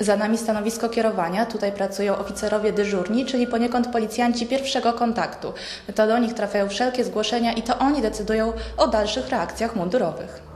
Za nami stanowisko kierowania. Tutaj pracują oficerowie dyżurni, czyli poniekąd policjanci pierwszego kontaktu. To do nich trafiają wszelkie zgłoszenia i to oni decydują o dalszych reakcjach mundurowych.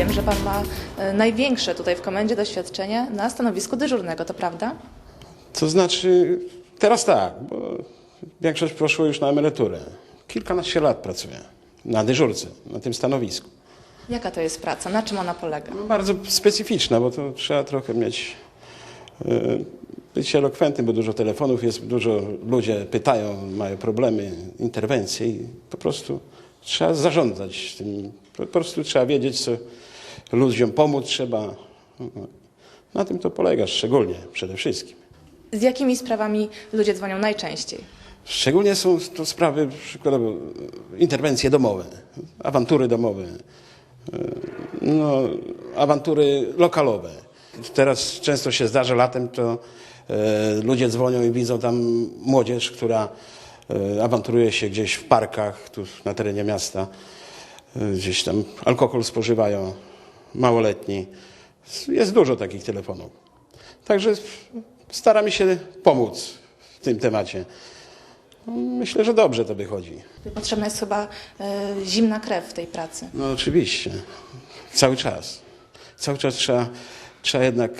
Wiem, że Pan ma e, największe tutaj w komendzie doświadczenie na stanowisku dyżurnego, to prawda? To znaczy, teraz tak, bo większość poszło już na emeryturę. Kilkanaście lat pracuję na dyżurce, na tym stanowisku. Jaka to jest praca? Na czym ona polega? No, bardzo specyficzna, bo to trzeba trochę mieć, y, być elokwentnym, bo dużo telefonów jest, dużo ludzie pytają, mają problemy, interwencje i po prostu trzeba zarządzać tym. Po prostu trzeba wiedzieć, co ludziom pomóc trzeba. Na tym to polega szczególnie, przede wszystkim. Z jakimi sprawami ludzie dzwonią najczęściej? Szczególnie są to sprawy, przykładowo, interwencje domowe, awantury domowe, e, no, awantury lokalowe. Teraz często się zdarza latem, to e, ludzie dzwonią i widzą tam młodzież, która e, awanturuje się gdzieś w parkach, tu na terenie miasta, e, gdzieś tam alkohol spożywają, małoletni. Jest dużo takich telefonów. Także staramy się pomóc w tym temacie. Myślę, że dobrze to wychodzi. Potrzebna jest chyba e, zimna krew w tej pracy. No oczywiście. Cały czas. Cały czas trzeba, trzeba jednak e,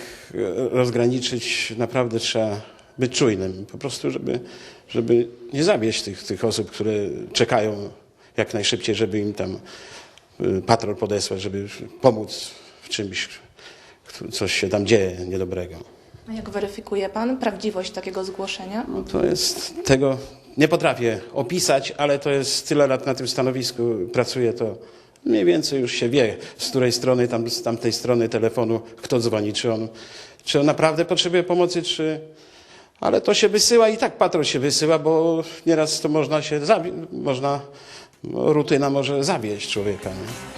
rozgraniczyć, naprawdę trzeba być czujnym. Po prostu, żeby, żeby nie zawieść tych, tych osób, które czekają jak najszybciej, żeby im tam patrol podesłać, żeby pomóc w czymś, coś się tam dzieje niedobrego. A jak weryfikuje Pan prawdziwość takiego zgłoszenia? No to jest tego nie potrafię opisać, ale to jest tyle lat na tym stanowisku pracuję, to mniej więcej już się wie, z której strony, tam, z tamtej strony telefonu, kto dzwoni, czy on, czy on naprawdę potrzebuje pomocy, czy. Ale to się wysyła i tak patrol się wysyła, bo nieraz to można się można, no, rutyna może zawieść człowieka. Nie?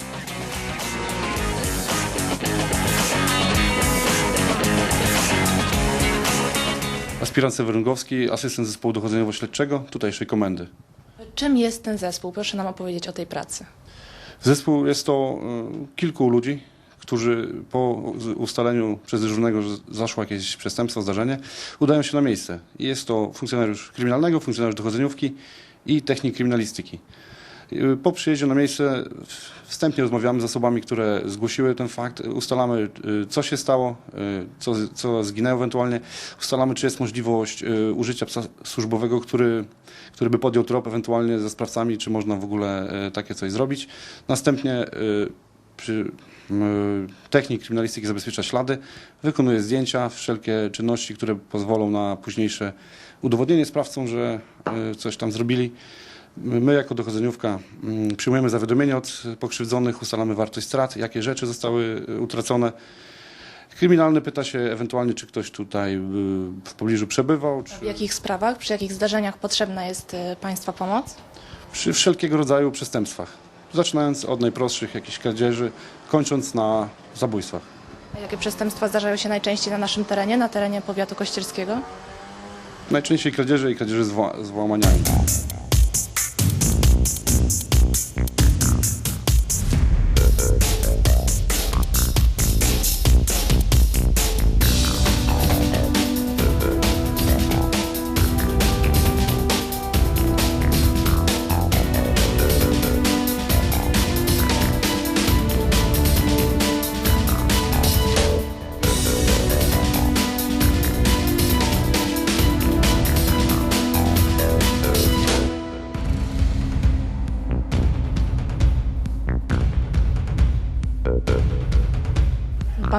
Aspirant Sewerungowski, asystent zespołu dochodzeniowo-śledczego tutejszej komendy. Czym jest ten zespół? Proszę nam opowiedzieć o tej pracy. Zespół jest to y, kilku ludzi, którzy po ustaleniu przez dyżurnego, że zaszło jakieś przestępstwo, zdarzenie, udają się na miejsce. Jest to funkcjonariusz kryminalnego, funkcjonariusz dochodzeniówki i technik kryminalistyki. Y, Po przyjeździe na miejsce wstępnie rozmawiamy z osobami, które zgłosiły ten fakt, ustalamy y, co się stało, y, co, co zginęło ewentualnie, ustalamy czy jest możliwość użycia psa służbowego, który, który by podjął trop ewentualnie ze sprawcami, czy można w ogóle takie coś zrobić. Następnie przy, technik kryminalistyki zabezpiecza ślady, wykonuje zdjęcia, wszelkie czynności, które pozwolą na późniejsze udowodnienie sprawcom, że coś tam zrobili. My jako dochodzeniówka mm, przyjmujemy zawiadomienie od pokrzywdzonych, ustalamy wartość strat, jakie rzeczy zostały y, utracone. Kryminalny pyta się ewentualnie, czy ktoś tutaj y, w pobliżu przebywał, czy W jakich sprawach, przy jakich zdarzeniach potrzebna jest e, Państwa pomoc? przy wszelkiego rodzaju przestępstwach. Zaczynając od najprostszych jakichś kradzieży, kończąc na zabójstwach. A jakie przestępstwa zdarzają się najczęściej na naszym terenie, na terenie powiatu kościerskiego? Najczęściej kradzieże i kradzieże z, wła- z włamaniami.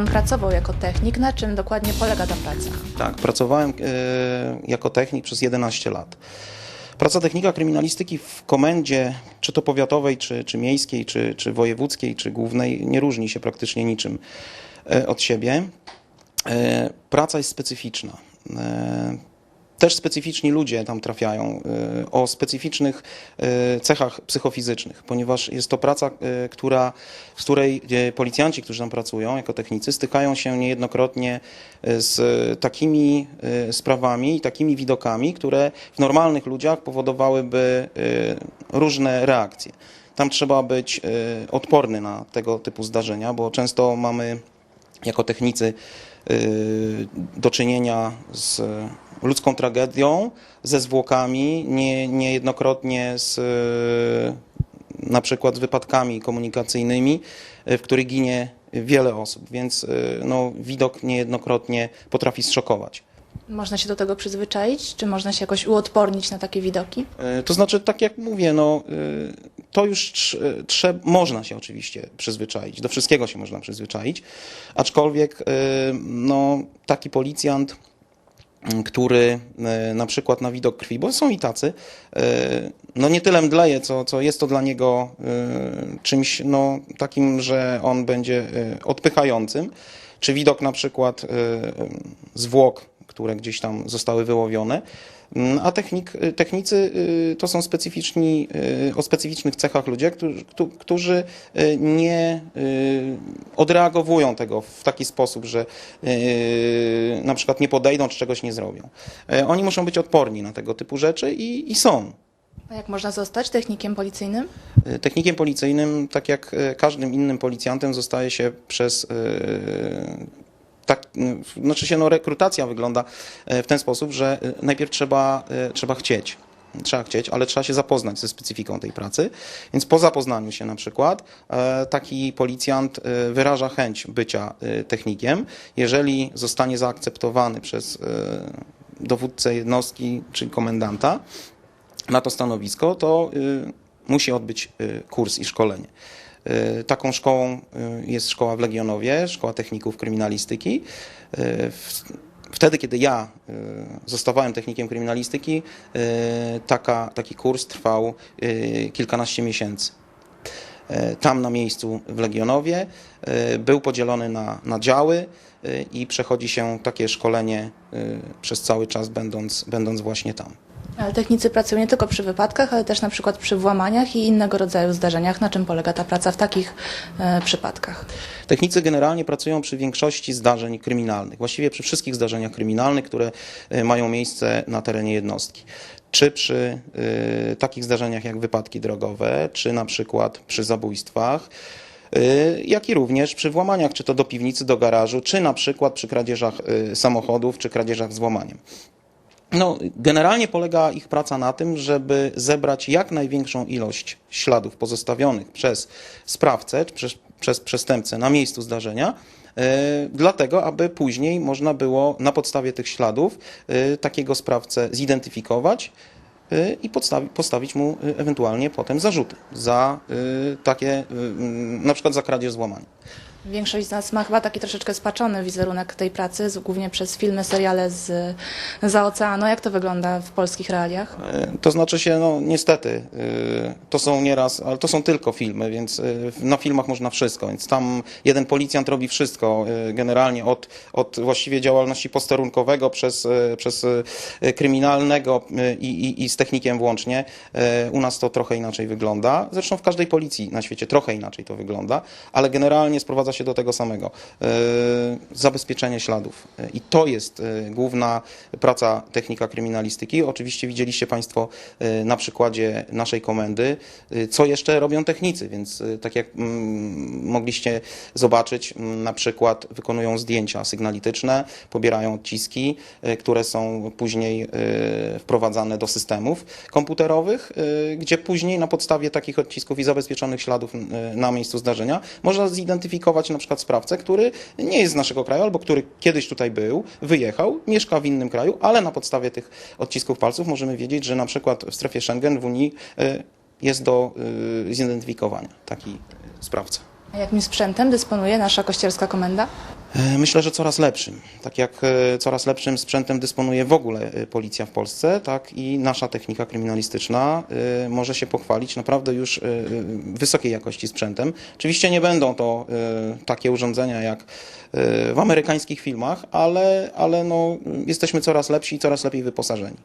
Pan pracował jako technik. Na czym dokładnie polega ta praca? Tak, pracowałem e, jako technik przez 11 lat. Praca technika kryminalistyki w komendzie, czy to powiatowej, czy, czy miejskiej, czy, czy wojewódzkiej, czy głównej, nie różni się praktycznie niczym e, od siebie. E, Praca jest specyficzna. Też specyficzni ludzie tam trafiają, y, o specyficznych y, cechach psychofizycznych, ponieważ jest to praca, y, która, której policjanci, którzy tam pracują jako technicy, stykają się niejednokrotnie z takimi sprawami i takimi widokami, które w normalnych ludziach powodowałyby różne reakcje. Tam trzeba być odporny na tego typu zdarzenia, bo często mamy jako technicy do czynienia z ludzką tragedią, ze zwłokami, nie, niejednokrotnie z y, na przykład z wypadkami komunikacyjnymi, y, w których ginie wiele osób, więc y, no, widok niejednokrotnie potrafi zszokować. Można się do tego przyzwyczaić? Czy można się jakoś uodpornić na takie widoki? E, To znaczy, tak jak mówię, no, to już trz- trzeba, można się oczywiście przyzwyczaić, do wszystkiego się można przyzwyczaić, aczkolwiek no, taki policjant, który y, na przykład na widok krwi, bo są i tacy, y, no nie tyle mdleje, co, co jest to dla niego y, czymś no, takim, że on będzie odpychającym, czy widok na przykład zwłok, które gdzieś tam zostały wyłowione, A technik, technicy y, to są specyficzni, y, o specyficznych cechach ludzie, którzy, któ- którzy y, nie y, odreagowują tego w taki sposób, że y, na przykład nie podejdą czy czegoś nie zrobią. Y, Oni muszą być odporni na tego typu rzeczy i, i są. A jak można zostać technikiem policyjnym? Y, Technikiem policyjnym, tak jak y, każdym innym policjantem, zostaje się przez. Tak, y, znaczy się, no, rekrutacja wygląda y, w ten sposób, że y, najpierw trzeba, y, trzeba chcieć. Trzeba chcieć, ale trzeba się zapoznać ze specyfiką tej pracy. Więc po zapoznaniu się na przykład e, taki policjant e, wyraża chęć bycia e, technikiem. Jeżeli zostanie zaakceptowany przez e, dowódcę jednostki czy komendanta, na to stanowisko, to musi odbyć kurs i szkolenie. Y, Taką szkołą y, jest szkoła w Legionowie, Szkoła Techników Kryminalistyki. W- Wtedy, kiedy ja zostawałem technikiem kryminalistyki, taka, taki kurs trwał kilkanaście miesięcy. E, Tam na miejscu w Legionowie e, był podzielony na, na działy e, i przechodzi się takie szkolenie e, przez cały czas, będąc, będąc właśnie tam. Ale technicy pracują nie tylko przy wypadkach, ale też na przykład przy włamaniach i innego rodzaju zdarzeniach. Na czym polega ta praca w takich e, przypadkach? Technicy generalnie pracują przy większości zdarzeń kryminalnych, właściwie przy wszystkich zdarzeniach kryminalnych, które e, mają miejsce na terenie jednostki. Czy przy e, takich zdarzeniach jak wypadki drogowe, czy na przykład przy zabójstwach, e, jak i również przy włamaniach, czy to do piwnicy, do garażu, czy na przykład przy kradzieżach e, samochodów, czy kradzieżach z włamaniem. No, generalnie polega ich praca na tym, żeby zebrać jak największą ilość śladów pozostawionych przez sprawcę, czy przez, przez przestępcę na miejscu zdarzenia, e, dlatego aby później można było na podstawie tych śladów e, takiego sprawcę zidentyfikować e, i podstawi, postawić mu ewentualnie potem zarzuty za takie, na przykład za kradzież złamania. Większość z nas ma chyba taki troszeczkę spaczony wizerunek tej pracy, głównie przez filmy, seriale z, za oceanu. Jak to wygląda w polskich realiach? E, To znaczy się, no niestety, y, to są nieraz, ale to są tylko filmy, więc y, na filmach można wszystko, więc tam jeden policjant robi wszystko, generalnie od, od właściwie działalności posterunkowego przez, przez kryminalnego i, i, i z technikiem włącznie. U nas to trochę inaczej wygląda, zresztą w każdej policji na świecie trochę inaczej to wygląda, ale generalnie sprowadza się do tego samego. Y, Zabezpieczenie śladów. Y, I to jest y, główna praca technika kryminalistyki. Oczywiście widzieliście Państwo na przykładzie naszej komendy, co jeszcze robią technicy, więc tak jak mm, mogliście zobaczyć, mm, na przykład wykonują zdjęcia sygnalityczne, pobierają odciski, które są później wprowadzane do systemów komputerowych, gdzie później na podstawie takich odcisków i zabezpieczonych śladów na miejscu zdarzenia można zidentyfikować na przykład sprawcę, który nie jest z naszego kraju albo który kiedyś tutaj był, wyjechał, mieszka w innym kraju, ale na podstawie tych odcisków palców możemy wiedzieć, że na przykład w strefie Schengen w Unii y, jest do y, zidentyfikowania taki sprawca. A jakim sprzętem dysponuje nasza kościelska komenda? E, Myślę, że coraz lepszym. Tak jak e, coraz lepszym sprzętem dysponuje w ogóle e, policja w Polsce, tak i nasza technika kryminalistyczna może się pochwalić naprawdę już wysokiej jakości sprzętem. Oczywiście nie będą to takie urządzenia jak w amerykańskich filmach, ale, ale no, jesteśmy coraz lepsi i coraz lepiej wyposażeni.